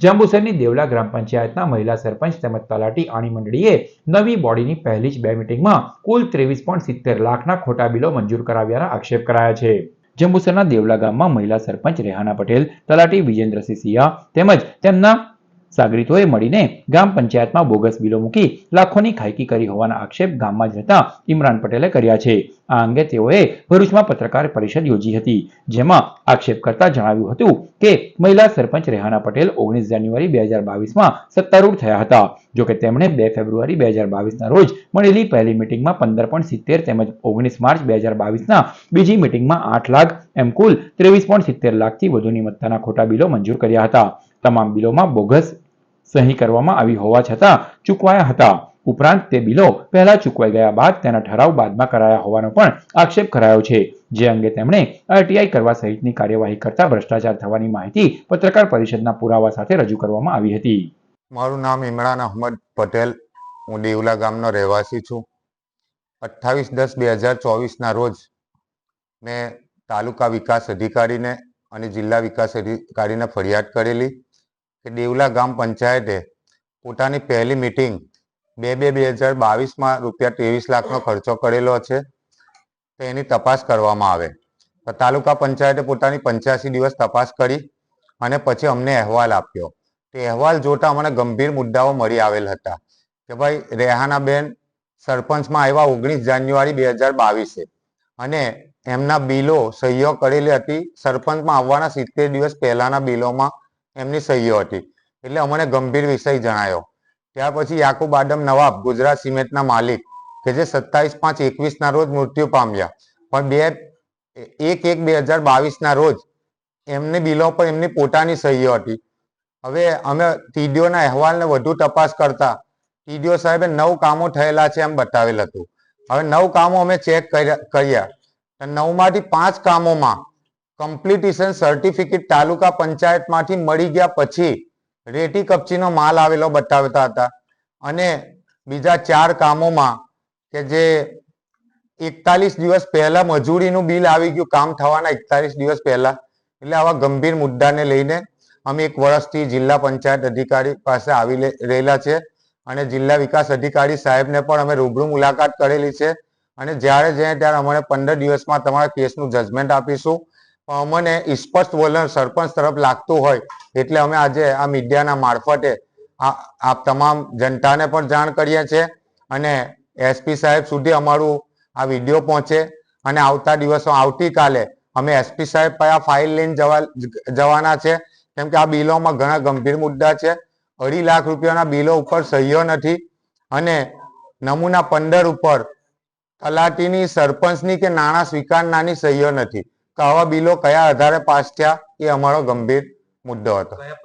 જંબુસરની દેવલા ગ્રામ પંચાયતના મહિલા સરપંચ તેમજ તલાટી આણી મંડળીએ નવી બોડીની પહેલી જ બે મિટિંગમાં કુલ ત્રેવીસ પોઈન્ટ સિત્તેર લાખના ખોટા બિલો મંજૂર કરાવ્યાના આક્ષેપ કરાયા છે. જંબુસરના દેવલા ગામમાં મહિલા સરપંચ રેહાના પટેલ, તલાટી વિજેન્દ્રસિંહ સિંહા તેમજ તેમના સાગરીતોએ મળીને ગ્રામ પંચાયતમાં બોગસ બિલો મૂકી લાખોની ખાયકી કરી હોવાના આક્ષેપ ગામમાં જ રહેતા ઇમરાન પટેલે કર્યા છે. આ અંગે તેઓએ ભરૂચમાં પત્રકાર પરિષદ યોજી હતી, જેમાં આક્ષેપ કરતા જણાવ્યું હતું કે મહિલા સરપંચ રેહાના પટેલ ઓગણીસ જાન્યુઆરી બે હજાર બાવીસમાં સત્તારૂઢ થયા હતા. જોકે તેમણે બે ફેબ્રુઆરી બે હજાર બાવીસના રોજ મળેલી પહેલી મિટિંગમાં પંદર પોઈન્ટ સિત્તેર તેમજ ઓગણીસ માર્ચ બે હજાર બાવીસના બીજી મિટિંગમાં આઠ લાખ એમ કુલ ત્રેવીસ પોઈન્ટ સિત્તેર લાખથી વધુની મત્તાના ખોટા બિલો મંજૂર કર્યા હતા. તમામ બિલોમાં બોગસ સહી કરવામાં આવી હોવા છતાં ચૂકવાયા હતા. ઉપરાંત તે બિલો પહેલા ચૂકવાઈ ગયા બાદ તેના ઠરાવ બાદમાં કરાયા હોવાનો પણ આક્ષેપ કરાયો છે, જે અંગે તેમણે આરટીઆઈ કરવા સહિતની કાર્યવાહી કરતા ભ્રષ્ટાચાર થવાની માહિતી પત્રકાર પરિષદના પુરાવા સાથે રજૂ કરવામાં આવી હતી. મારું નામ ઇમરાન અહમદ પટેલ. હું દેવલા ગામનો રહેવાસી છું. અઠ્ઠાવીસ દસ બે હજાર ચોવીસના રોજ મેં તાલુકા વિકાસ અધિકારીને અને જિલ્લા વિકાસ અધિકારીને ફરિયાદ કરેલી. કે દેવલા ગામ પંચાયતે પોતાની પહેલી મિટિંગ બે બે બે હજાર બાવીસમાં રૂપિયા ત્રેવીસ લાખનો ખર્ચો કરેલો છે. તેની તપાસ કરવામાં આવે. તો તાલુકા પંચાયતે પોતાની પંચ્યાસી દિવસ તપાસ કરી અને પછી અમને અહેવાલ આપ્યો. તે અહેવાલ જોતા અમને ગંભીર મુદ્દાઓ મળી આવેલ હતા કે ભાઈ રેહાનાબેન સરપંચમાં આવ્યા ઓગણીસ જાન્યુઆરી બે હજાર બાવીસે અને એમના બિલો સહીઓ કરેલી હતી. સરપંચમાં આવવાના સિત્તેર દિવસ પહેલાના બિલોમાં એમની સહીઓ હતી. એટલે અમને ગંભીર વિષય જણાયો. ત્યાર પછી યાકુબ આદમ નવાબ, ગુજરાત સિમેન્ટના માલિક, કે જે સત્તાવીસ પાંચ એકવીસના રોજ મૃત્યુ પામ્યા. પણ બે, એક એક બે હજાર બાવીસના રોજ એમની બિલો પર એમની પોતાની સહીઓ હતી. હવે અમે ટીડીઓના અહેવાલને વધુ તપાસ કરતા ટીડીઓ સાહેબે નવ કામો થયેલા છે એમ બતાવેલ હતું. હવે નવ કામો અમે ચેક કર્યા નવમાંથી પાંચ કામોમાં કમ્પ્લીટેશન સર્ટિફિકેટ તાલુકા પંચાયતમાંથી મળી ગયા પછી રેતી કપચીનો માલ આવેલો બતાવતા હતા. અને બીજા ચાર કામોમાં કે જે એકતાલીસ દિવસ પહેલા મજૂરીનું બિલ આવી ગયું, કામ થવાના એકતાલીસ દિવસ પહેલા. એટલે આવા ગંભીર મુદ્દાને લઈને અમે એક વર્ષથી જિલ્લા પંચાયત અધિકારી પાસે આવી રહેલા છે. અને જિલ્લા વિકાસ અધિકારી સાહેબને પણ અમે રૂબરૂ મુલાકાત કરેલી છે. અને જ્યારે જાય ત્યારે અમને પંદર દિવસમાં તમારા કેસનું જજમેન્ટ આપીશું. અમને સ્પષ્ટ વલણ સરપંચ તરફ લાગતું હોય, એટલે અમે આજે આ મીડિયાના મારફતે આ તમામ જનતાને પણ જાણ કરીએ છીએ અને એસપી સાહેબ સુધી અમારું આ વીડિયો પહોંચે અને આવતા દિવસો આવતીકાલે અમે એસપી સાહેબ આ ફાઇલ લઈને જવા, જવાના છે. કેમ કે આ બિલોમાં ઘણા ગંભીર મુદ્દા છે. અઢી લાખ રૂપિયાના બિલો ઉપર સહીઓ નથી અને નમૂના પંદર ઉપર તલાટીની સરપંચની કે નાણાં સ્વીકારનારની સહીઓ નથી. તો આવા બિલો કયા આધારે પાસ થયા એ અમારો ગંભીર મુદ્દો હતો.